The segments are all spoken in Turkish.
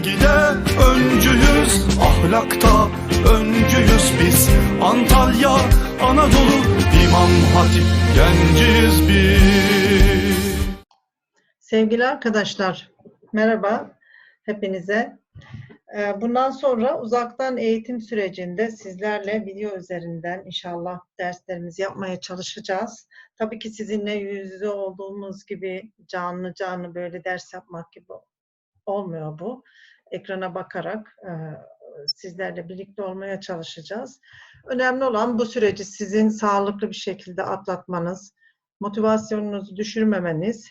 Bilgide öncüyüz, ahlakta öncüyüz biz Antalya, Anadolu, İmam Hatip genciyiz biz Sevgili arkadaşlar, merhaba hepinize. Ee, Bundan sonra uzaktan eğitim sürecinde sizlerle video üzerinden inşallah derslerimizi yapmaya çalışacağız. Tabii ki sizinle yüz yüze olduğumuz gibi canlı canlı böyle ders yapmak gibi olmuyor bu. Ekrana bakarak e, sizlerle birlikte olmaya çalışacağız. Önemli olan bu süreci sizin sağlıklı bir şekilde atlatmanız, motivasyonunuzu düşürmemeniz,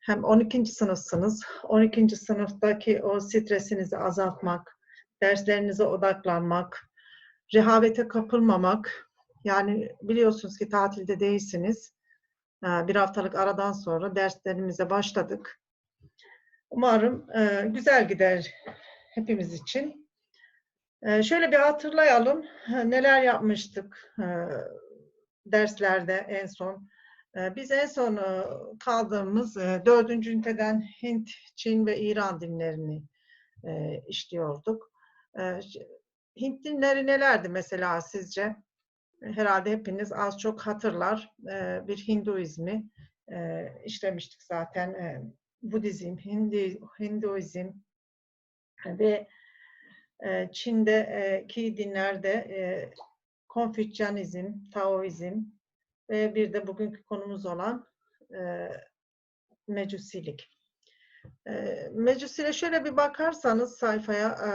hem 12. sınıfsınız. 12. sınıftaki o stresinizi azaltmak, derslerinize odaklanmak, rehavete kapılmamak. Yani biliyorsunuz ki tatilde değilsiniz. Ee, Bir haftalık aradan sonra derslerimize başladık. Umarım e, güzel gider hepimiz için. E, Şöyle bir hatırlayalım. Neler yapmıştık e, derslerde en son. Ee, Biz en son e, kaldığımız e, dördüncü üniteden Hint, Çin ve İran dinlerini e, işliyorduk. E, Hint dinleri nelerdi mesela sizce? Herhalde hepiniz az çok hatırlar. E, Bir Hinduizmi e, işlemiştik zaten. E, Budizm, Hindi, Hinduizm ve e, Çin'deki dinlerde e, Konfüçyanizm, Taoizm, ve bir de bugünkü konumuz olan e, mecusilik. E, mecusile şöyle bir bakarsanız sayfaya, e,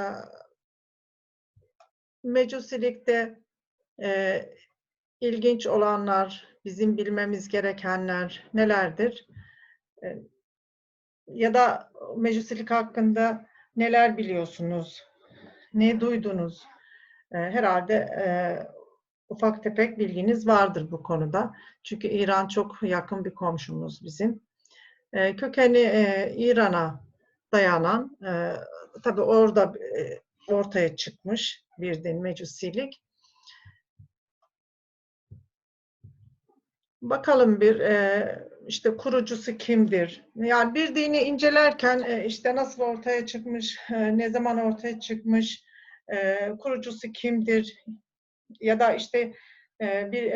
mecusilikte e, ilginç olanlar, bizim bilmemiz gerekenler nelerdir? E, ya da mecusilik hakkında neler biliyorsunuz? Ne duydunuz? E, herhalde e, ufak tefek bilginiz vardır bu konuda. Çünkü İran çok yakın bir komşumuz bizim. E, kökeni e, İran'a dayanan, e, tabii orada ortaya çıkmış bir din mecusilik. Bakalım bir e, işte kurucusu kimdir? Yani bir dini incelerken e, işte nasıl ortaya çıkmış, e, ne zaman ortaya çıkmış, e, kurucusu kimdir? Ya da işte bir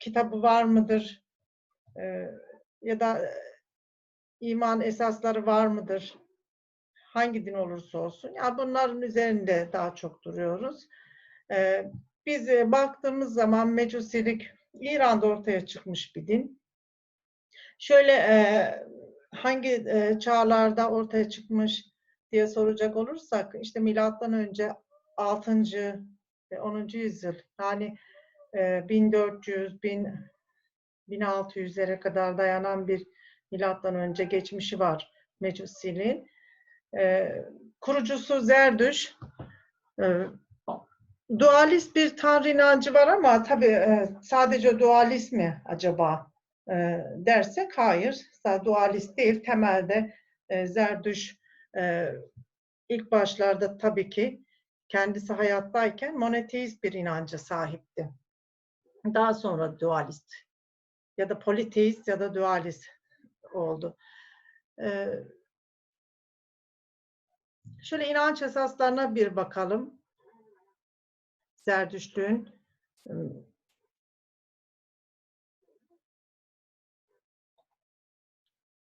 kitabı var mıdır? Ya da iman esasları var mıdır? Hangi din olursa olsun. Ya bunların üzerinde daha çok duruyoruz. Biz baktığımız zaman Mecusilik İran'da ortaya çıkmış bir din. Şöyle e, hangi e, çağlarda ortaya çıkmış diye soracak olursak işte milattan önce 6. ve 10. yüzyıl yani e, 1400 bin 1600'lere kadar dayanan bir milattan önce geçmişi var Mecusiliğin. E, kurucusu Zerdüş. E, dualist bir tanrı inancı var ama tabii e, sadece dualist mi acaba e, dersek hayır. Sadece dualist değil. Temelde e, Zerdüş e, ilk başlarda tabii ki kendisi hayattayken monoteist bir inanca sahipti. Daha sonra dualist ya da politeist ya da dualist oldu. Şöyle inanç esaslarına bir bakalım. Zerdüştlüğün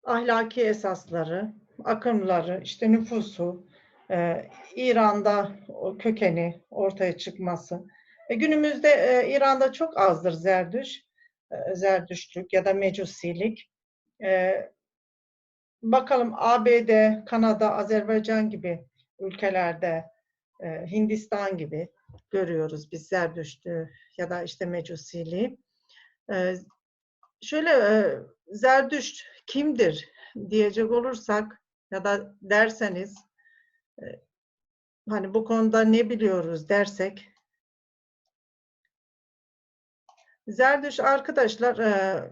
ahlaki esasları, akımları, işte nüfusu, e, İran'da kökeni ortaya çıkması. E, günümüzde e, İran'da çok azdır Zerdüş, e, Zerdüştlük ya da Mecusilik. E, bakalım ABD, Kanada, Azerbaycan gibi ülkelerde, e, Hindistan gibi görüyoruz biz Zerdüştlüğü ya da işte Mecusiliği. E, şöyle e, Zerdüşt kimdir diyecek olursak ya da derseniz e, hani bu konuda ne biliyoruz dersek Zerdüş arkadaşlar e,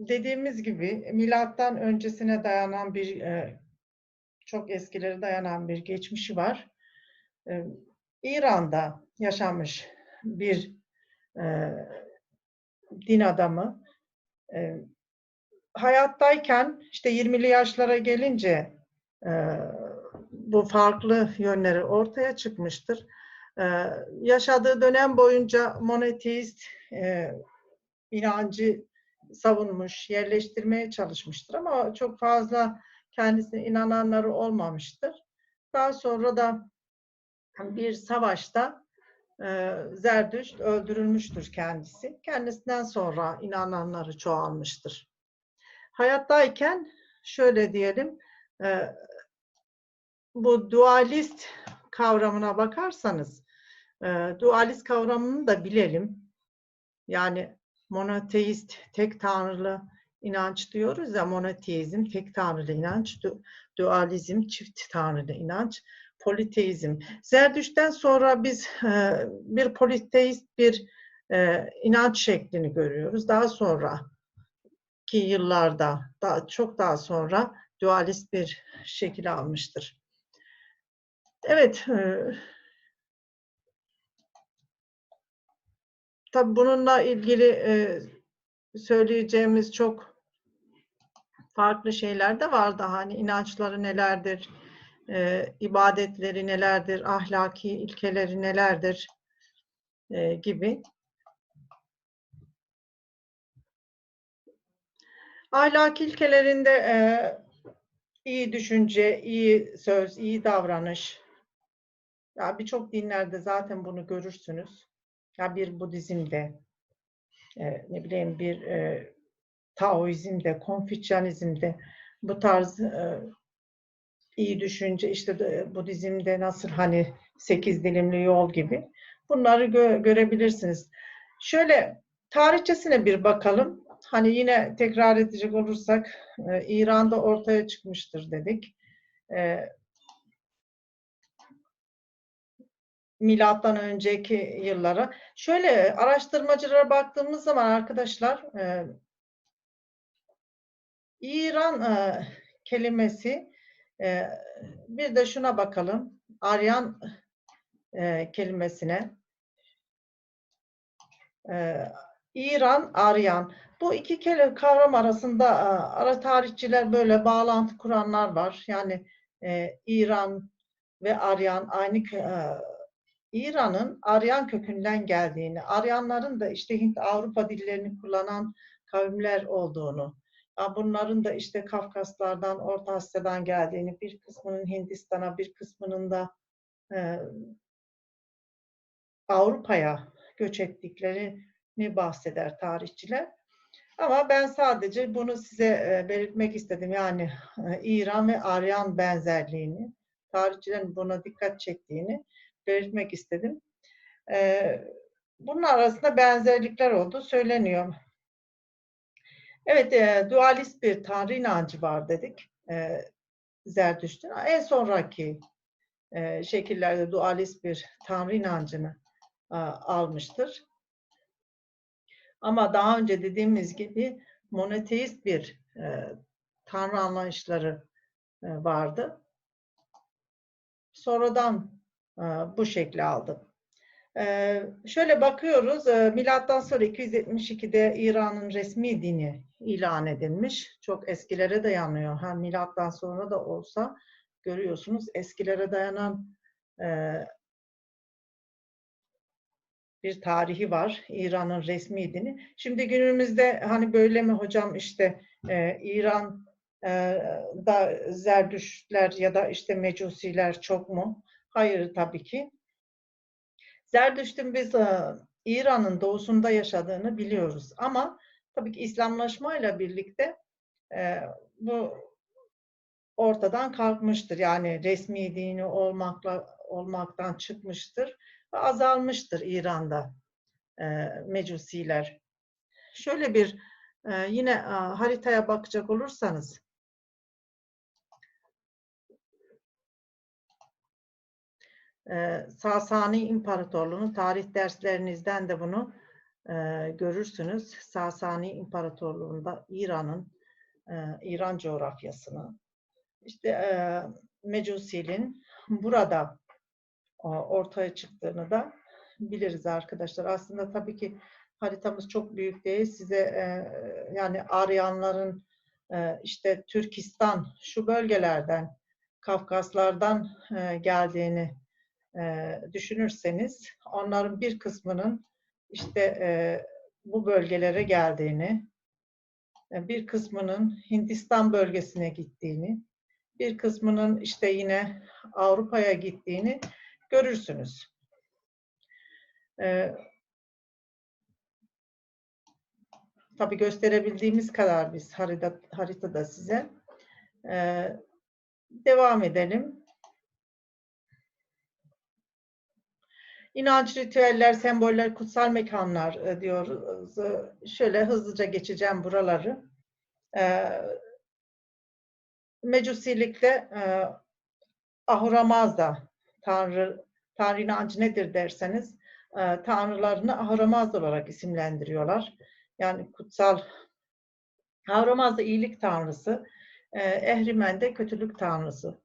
dediğimiz gibi milattan öncesine dayanan bir e, çok eskilere dayanan bir geçmişi var. İran'da yaşamış bir din adamı. Hayattayken işte 20'li yaşlara gelince e, bu farklı yönleri ortaya çıkmıştır. E, yaşadığı dönem boyunca monoteist e, inancı savunmuş, yerleştirmeye çalışmıştır ama çok fazla kendisine inananları olmamıştır. Daha sonra da bir savaşta e, Zerdüşt öldürülmüştür kendisi. Kendisinden sonra inananları çoğalmıştır. Hayattayken şöyle diyelim, e, bu dualist kavramına bakarsanız, e, dualist kavramını da bilelim. Yani monoteist, tek tanrılı inanç diyoruz ya, monoteizm, tek tanrılı inanç, du- dualizm, çift tanrılı inanç, politeizm. Zerdüşt'ten sonra biz e, bir politeist bir e, inanç şeklini görüyoruz. Daha sonra ki yıllarda, daha, çok daha sonra dualist bir şekil almıştır. Evet, e, tabii bununla ilgili e, söyleyeceğimiz çok farklı şeyler de var daha. Hani inançları nelerdir, e, ibadetleri nelerdir, ahlaki ilkeleri nelerdir e, gibi. Ahlaki ilkelerinde e, iyi düşünce, iyi söz, iyi davranış. Ya birçok dinlerde zaten bunu görürsünüz. Ya bir Budizm'de, e, ne bileyim bir e, Taoizm'de, Konfüçyanizm'de bu tarz e, iyi düşünce işte de, Budizm'de nasıl hani sekiz dilimli yol gibi bunları gö- görebilirsiniz. Şöyle tarihçesine bir bakalım. Hani yine tekrar edecek olursak e, İran'da ortaya çıkmıştır dedik. E, milattan önceki yıllara. Şöyle araştırmacılara baktığımız zaman arkadaşlar e, İran e, kelimesi e, bir de şuna bakalım. Aryan e, kelimesine. E, İran, Aryan. Bu iki kavram arasında e, ara tarihçiler böyle bağlantı kuranlar var. Yani e, İran ve Aryan aynı e, İran'ın Aryan kökünden geldiğini, Aryanların da işte Hint Avrupa dillerini kullanan kavimler olduğunu, bunların da işte Kafkaslardan, Orta Asya'dan geldiğini, bir kısmının Hindistan'a, bir kısmının da e, Avrupa'ya göç ettiklerini bahseder tarihçiler. Ama ben sadece bunu size e, belirtmek istedim. Yani e, İran ve Aryan benzerliğini, tarihçilerin buna dikkat çektiğini belirtmek istedim. E, bunun arasında benzerlikler olduğu söyleniyor. Evet, dualist bir tanrı inancı var dedik Zerdüşt'ün. En sonraki şekillerde dualist bir tanrı inancını almıştır. Ama daha önce dediğimiz gibi monoteist bir e, tanrı anlayışları e, vardı. Sonradan e, bu şekli aldı. E, şöyle bakıyoruz, e, milattan sonra 272'de İran'ın resmi dini ilan edilmiş. Çok eskilere dayanıyor. Ha, milattan sonra da olsa görüyorsunuz eskilere dayanan e, bir tarihi var İran'ın resmi dini. Şimdi günümüzde hani böyle mi hocam işte e, İran e, da Zerdüştler ya da işte Mecusiler çok mu? Hayır tabii ki. Zerdüşt'ün biz e, İran'ın doğusunda yaşadığını biliyoruz ama tabii ki İslamlaşmayla birlikte e, bu ortadan kalkmıştır. Yani resmi dini olmakla olmaktan çıkmıştır ve azalmıştır İran'da e, Mecusiler. Şöyle bir e, yine e, haritaya bakacak olursanız e, Sasani İmparatorluğu'nun tarih derslerinizden de bunu e, görürsünüz. Sasani İmparatorluğu'nda İran'ın e, İran coğrafyasını işte e, Mecusi'nin burada ortaya çıktığını da biliriz arkadaşlar. Aslında tabii ki haritamız çok büyük değil. Size e, yani Aryanların e, işte Türkistan şu bölgelerden Kafkaslardan e, geldiğini e, düşünürseniz onların bir kısmının işte e, bu bölgelere geldiğini, e, bir kısmının Hindistan bölgesine gittiğini, bir kısmının işte yine Avrupa'ya gittiğini görürsünüz. E, tabii gösterebildiğimiz kadar biz harita, haritada size. E, devam edelim. İnanç, ritüeller, semboller, kutsal mekanlar e, diyoruz. E, Şöyle hızlıca geçeceğim buraları. E, Mecusilikte e, Ahura Mazda, Tanrı, Tanrı inancı nedir derseniz, e, tanrılarını Ahura Mazda olarak isimlendiriyorlar. Yani kutsal, Ahura Mazda iyilik tanrısı, e, kötülük tanrısı.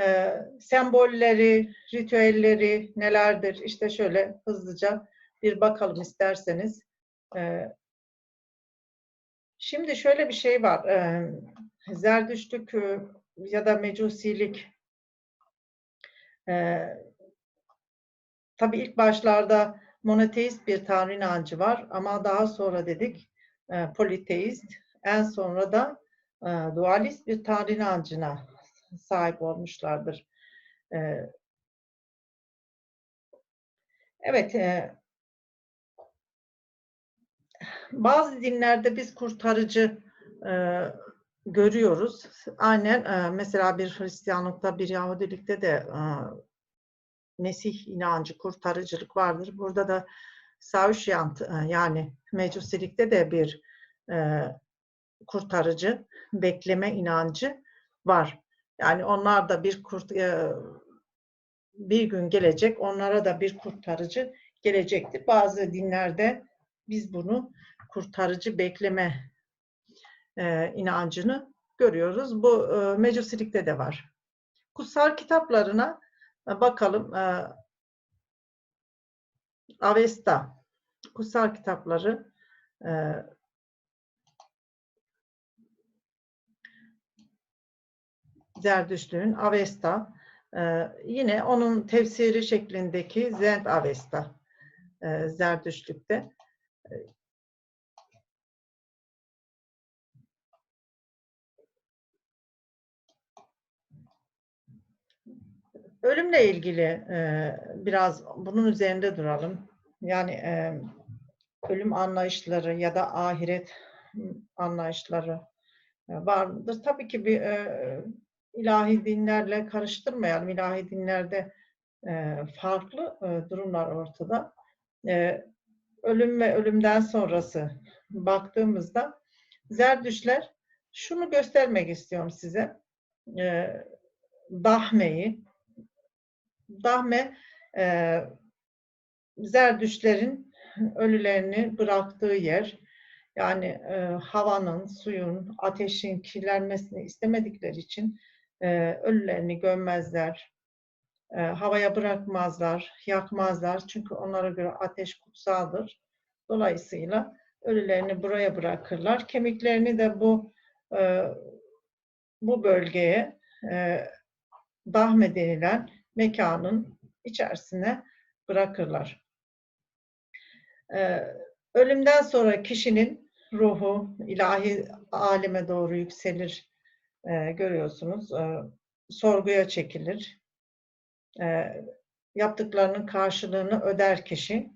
E, sembolleri, ritüelleri nelerdir? İşte şöyle hızlıca bir bakalım isterseniz. E, şimdi şöyle bir şey var. E, ya da Mecusilik e, tabii ilk başlarda monoteist bir tanrı inancı var ama daha sonra dedik e, politeist, en sonra da e, dualist bir tanrı inancına sahip olmuşlardır. E, evet, e, bazı dinlerde biz kurtarıcı e, görüyoruz. Aynen e, mesela bir Hristiyanlıkta, bir Yahudilikte de e, Mesih inancı, kurtarıcılık vardır. Burada da Savşyant e, yani Mecusilikte de bir kurtarıcı, bekleme inancı var. Yani onlar da bir kurt, bir gün gelecek, onlara da bir kurtarıcı gelecektir. Bazı dinlerde biz bunu kurtarıcı bekleme e, inancını görüyoruz. Bu e, Mecusilikte de var. Kutsal kitaplarına e, bakalım. E, Avesta, kutsal kitapları e, Zerdüştlüğün Avesta, e, yine onun tefsiri şeklindeki Zend Avesta e, Zerdüştlük'te. Ölümle ilgili e, biraz bunun üzerinde duralım. Yani e, ölüm anlayışları ya da ahiret anlayışları e, vardır. Tabii ki bir e, ilahi dinlerle karıştırmayalım. İlahi dinlerde e, farklı e, durumlar ortada. E, ölüm ve ölümden sonrası baktığımızda Zerdüşler şunu göstermek istiyorum size. E, Dahme'yi. Dahme e, Zerdüşlerin ölülerini bıraktığı yer. Yani e, havanın, suyun, ateşin kirlenmesini istemedikleri için e, ölülerini gömmezler, e, havaya bırakmazlar, yakmazlar. Çünkü onlara göre ateş kutsaldır. Dolayısıyla ölülerini buraya bırakırlar. Kemiklerini de bu e, bu bölgeye e, Dahme denilen mekanın içerisine bırakırlar. E, ölümden sonra kişinin ruhu ilahi aleme doğru yükselir e, görüyorsunuz. E, sorguya çekilir. E, yaptıklarının karşılığını öder kişi.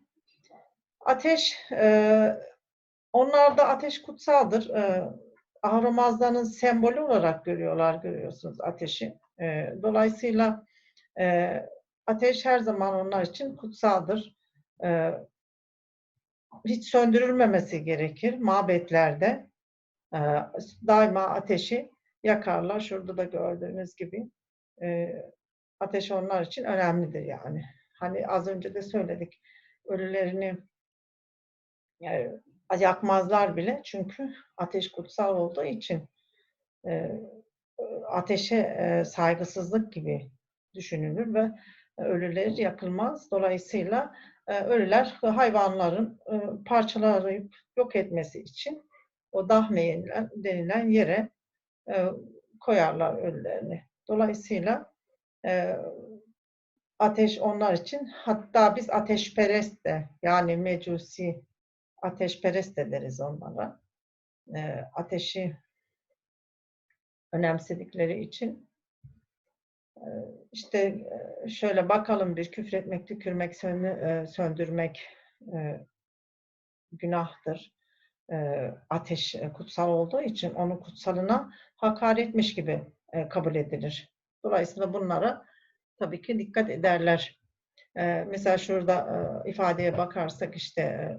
Ateş, e, onlarda ateş kutsaldır. E, sembolü olarak görüyorlar, görüyorsunuz ateşi. Dolayısıyla e, ateş her zaman onlar için kutsaldır. E, hiç söndürülmemesi gerekir mabetlerde. E, daima ateşi yakarlar. Şurada da gördüğünüz gibi e, ateş onlar için önemlidir yani. Hani az önce de söyledik. Ölülerini yani, yakmazlar bile çünkü ateş kutsal olduğu için e, ateşe e, saygısızlık gibi düşünülür ve ölüler yakılmaz. Dolayısıyla e, ölüler hayvanların e, parçalayıp yok etmesi için o dahme denilen yere e, koyarlar ölülerini. Dolayısıyla e, ateş onlar için hatta biz ateşperest de yani mecusi ateşperest de deriz onlara. E, ateşi önemsedikleri için e, işte e, şöyle bakalım bir küfretmek, tükürmek, e, söndürmek e, günahtır. Ateş kutsal olduğu için onun kutsalına hakaretmiş gibi kabul edilir. Dolayısıyla bunlara tabii ki dikkat ederler. Mesela şurada ifadeye bakarsak işte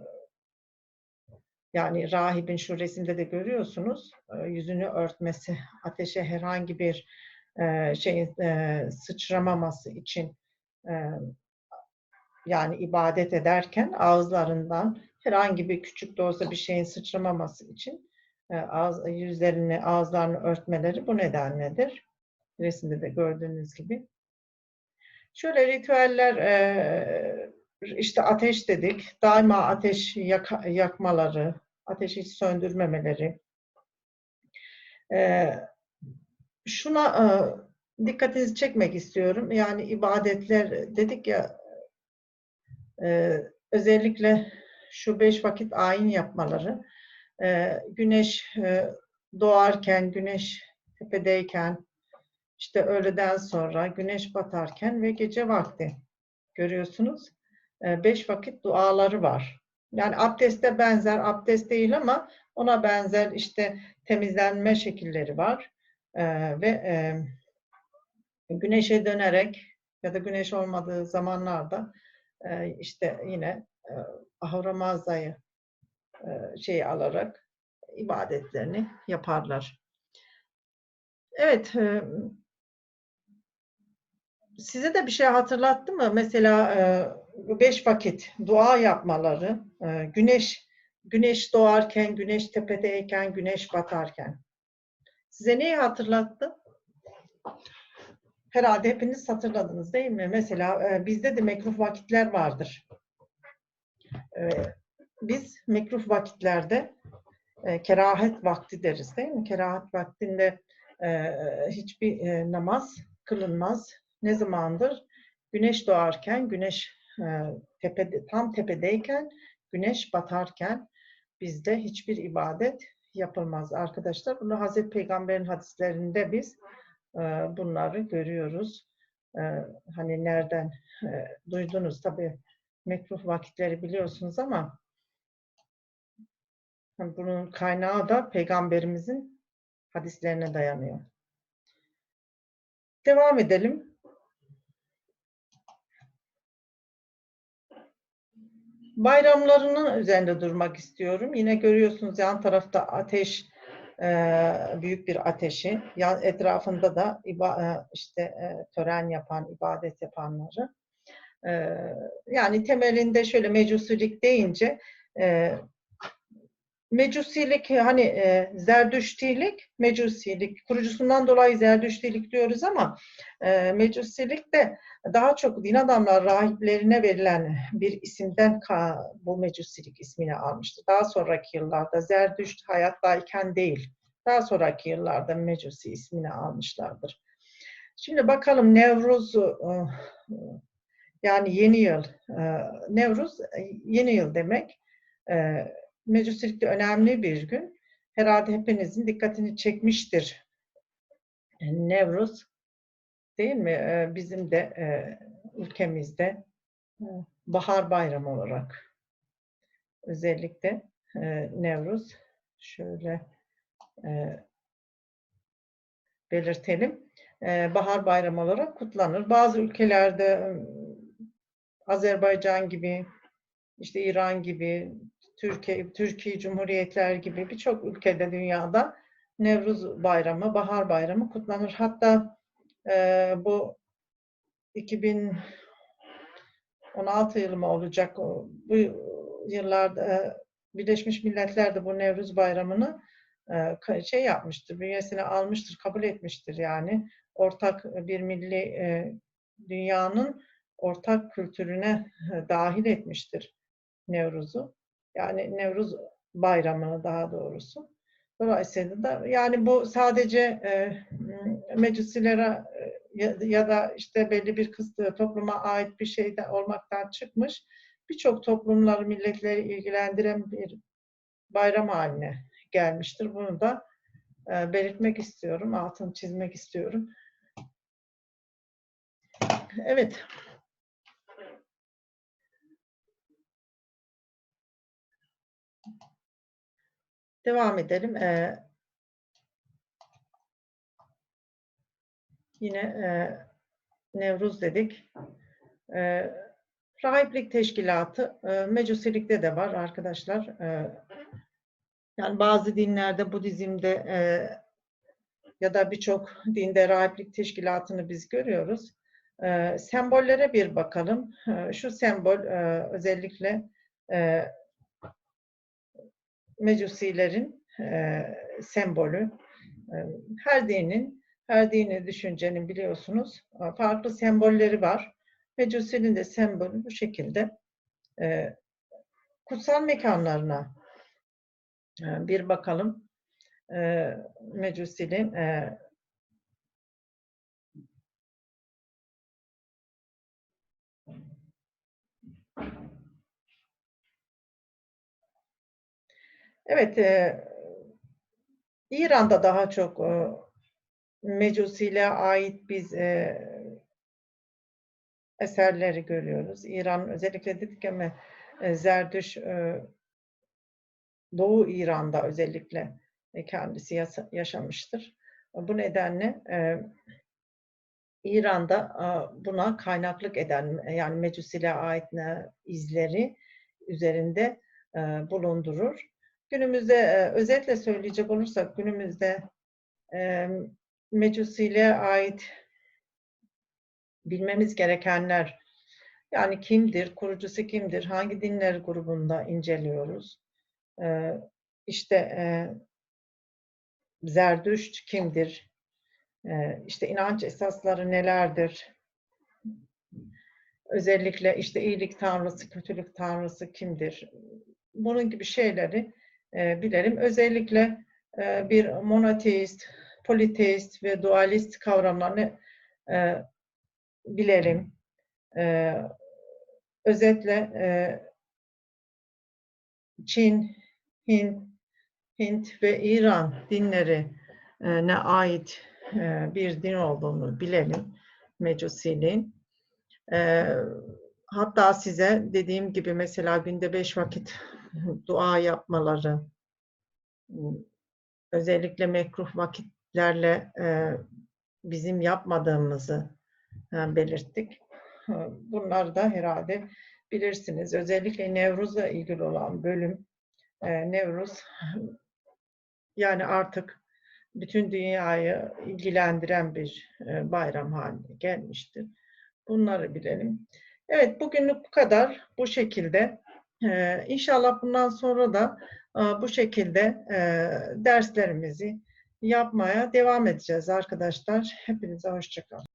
yani rahibin şu resimde de görüyorsunuz yüzünü örtmesi, ateşe herhangi bir e, şeyin sıçramaması için yani ibadet ederken ağızlarından herhangi bir küçük de olsa bir şeyin sıçramaması için ağız, yüzlerini, ağızlarını örtmeleri bu nedenledir. Resimde de gördüğünüz gibi. Şöyle ritüeller işte ateş dedik. Daima ateş yaka- yakmaları, ateşi söndürmemeleri. E, şuna e, dikkatinizi çekmek istiyorum. Yani ibadetler dedik ya e, özellikle şu beş vakit ayin yapmaları. E, güneş e, doğarken, güneş tepedeyken, işte öğleden sonra, güneş batarken ve gece vakti görüyorsunuz. E, beş vakit duaları var. Yani abdeste benzer, abdest değil ama ona benzer işte temizlenme şekilleri var. Ve e, güneşe dönerek ya da güneş olmadığı zamanlarda e, işte yine e, Ahura Mazda'yı e, şey alarak ibadetlerini yaparlar. Evet, e, size de bir şey hatırlattı mı? Mesela e, beş vakit dua yapmaları, e, güneş güneş doğarken, güneş tepedeyken, güneş batarken. Size neyi hatırlattı? Herhalde hepiniz hatırladınız değil mi? Mesela e, bizde de mekruh vakitler vardır. E, biz mekruh vakitlerde e, kerahet vakti deriz değil mi? Kerahet vaktinde hiçbir namaz kılınmaz. Ne zamandır? Güneş doğarken, güneş tepede, tam tepedeyken, güneş batarken bizde hiçbir ibadet yapılmaz arkadaşlar. Bunu Hazreti Peygamber'in hadislerinde biz e, bunları görüyoruz. E, hani nereden e, duydunuz tabii mekruh vakitleri biliyorsunuz ama hani bunun kaynağı da peygamberimizin hadislerine dayanıyor. Devam edelim. Bayramlarının üzerinde durmak istiyorum. Yine görüyorsunuz yan tarafta ateş, e, büyük bir ateşi. Yan etrafında da e, işte e, tören yapan, ibadet yapanları. Yani temelinde şöyle mecusilik deyince mecusilik hani e, zerdüştilik, mecusilik kurucusundan dolayı zerdüştilik diyoruz ama e, mecusilik de daha çok din adamlar rahiplerine verilen bir isimden ka- bu mecusilik ismini almıştır. Daha sonraki yıllarda Zerdüşt hayattayken değil, daha sonraki yıllarda mecusi ismini almışlardır. Şimdi bakalım Nevruz e, yani yeni yıl. e, Nevruz e, yeni yıl demek. E, Mecusilikte önemli bir gün. Herhalde hepinizin dikkatini çekmiştir. Nevruz değil mi? Ee, Bizim de e, ülkemizde e, bahar bayramı olarak özellikle e, Nevruz şöyle e, belirtelim. E, Bahar bayramı olarak kutlanır. Bazı ülkelerde e, Azerbaycan gibi, işte İran gibi, Türkiye, Türkiye Cumhuriyetler gibi birçok ülkede dünyada Nevruz Bayramı, Bahar Bayramı kutlanır. Hatta e, bu 2016 yılı mı olacak? Bu yıllarda e, Birleşmiş Milletler de bu Nevruz Bayramı'nı e, şey yapmıştır, bünyesine almıştır, kabul etmiştir yani. Ortak bir milli e, dünyanın ortak kültürüne e, dahil etmiştir Nevruz'u. Yani Nevruz bayramını daha doğrusu. Dolayısıyla da yani bu sadece e, mecusilere e, ya, ya da işte belli bir kısmı topluma ait bir şey de olmaktan çıkmış. Birçok toplumları, milletleri ilgilendiren bir bayram haline gelmiştir. Bunu da e, belirtmek istiyorum, altını çizmek istiyorum. Evet. Devam edelim. Ee, yine e, Nevruz dedik. Ee, Rahiplik Teşkilatı e, Mecusilikte de var arkadaşlar. Ee, yani bazı dinlerde, Budizm'de e, ya da birçok dinde rahiplik teşkilatını biz görüyoruz. E, sembollere bir bakalım. E, şu sembol e, özellikle e, Mecusilerin e, sembolü. E, her dinin, her dini düşüncenin biliyorsunuz e, farklı sembolleri var. Mecusinin de sembolü bu şekilde. E, kutsal mekanlarına e, bir bakalım. E, Mecusinin e, Evet, e, İran'da daha çok e, Mecusi'yle ait biz e, eserleri görüyoruz. İran özellikle dedik ama e, Zerdüş e, Doğu İran'da özellikle e, kendisi yasa- yaşamıştır. Bu nedenle e, İran'da e, buna kaynaklık eden yani Mecusi'yle ait e, izleri üzerinde e, bulundurur. Günümüzde e, özetle söyleyecek olursak günümüzde e, Mecusi'yle ait bilmemiz gerekenler yani kimdir, kurucusu kimdir, hangi dinler grubunda inceliyoruz. E, işte Zerdüşt kimdir, işte inanç esasları nelerdir, özellikle işte iyilik tanrısı, kötülük tanrısı kimdir, bunun gibi şeyleri e, bilelim. Özellikle e, bir monoteist, politeist ve dualist kavramlarını e, bilelim. E, özetle e, Çin, Hint, Hint ve İran dinlerine ait e, bir din olduğunu bilelim. Mecusiliğin. E, hatta size dediğim gibi mesela günde beş vakit dua yapmaları, özellikle mekruh vakitlerle bizim yapmadığımızı belirttik. Bunları da herhalde bilirsiniz. Özellikle Nevruz'la ilgili olan bölüm, Nevruz yani artık bütün dünyayı ilgilendiren bir bayram haline gelmiştir. Bunları bilelim. Evet, bugünlük bu kadar. Bu şekilde. Ee, inşallah bundan sonra da e, bu şekilde e, derslerimizi yapmaya devam edeceğiz arkadaşlar. Hepinize hoşçakalın.